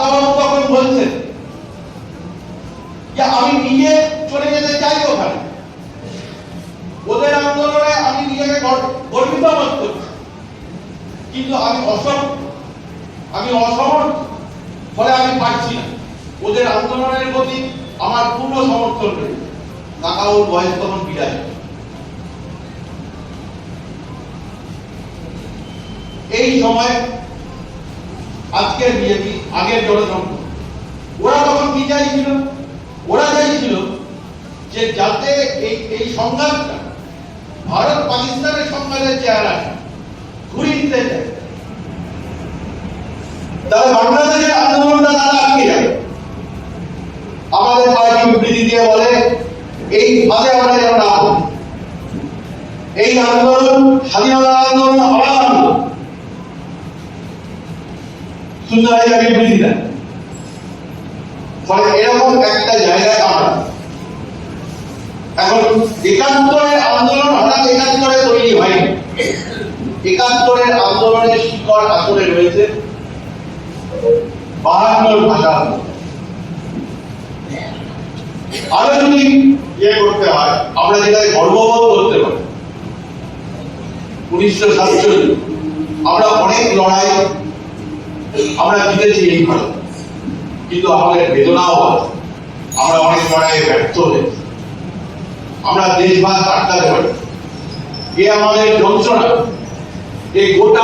কাকাবাবু তখন বলছেন যে আমি নিজে চলে যেতে চাই ওখানে। ওদের আন্দোলনে আমি নিজেকে গর্বিত বোধ করছি। কিন্তু আমি অসম, আমি অসমর্থ, ফলে আমি পারছি না। ওদের আন্দোলনের প্রতি আমার পূর্ণ সমর্থন রয়েছে কাকাবাবুর বয়স তখন বিদায় এই সময় আজকের বিজেপি আগের জনসংখ্যা। ওরা তখন কি চাইছিল? ওরা চাইছিল যে যাতে এই এই সংঘাতটা ভারত পাকিস্তানের সংঘাতের চেহারা ঘুরিয়ে দিতে তাহলে বাংলাদেশের আন্দোলনটা তারা আটকে যাবে আমাদের পার্টি বিবৃতি দিয়ে বলে, এই ফাঁদে আমরা যেন না এই আন্দোলন, স্বাধীনতা আন্দোলন আন্দোলন। সুন্দর একটা বিবৃতি দেন ফলে এরকম একটা জায়গায় আমরা এখন একাত্তরের আন্দোলন হঠাৎ একাত্তরে তৈরি হয়নি। একাত্তরের আন্দোলনের শিকড় আসলে রয়েছে। বাহান্নর ভাষা। আরও যদি ইয়ে করতে হয়, আমরা যেটাকে গর্ববোধ করতে পারি। উনিশশো সাতচল্লিশ, আমরা অনেক লড়াই আমরা জিতেছি এই ভারত। কিন্তু আমাদের বেদনাও আছে। আমরা অনেক লড়াইয়ে ব্যর্থ হয়েছি। আমরা দেশভাগ আটকাতে পারি। এ আমাদের যন্ত্রণা। এই গোটা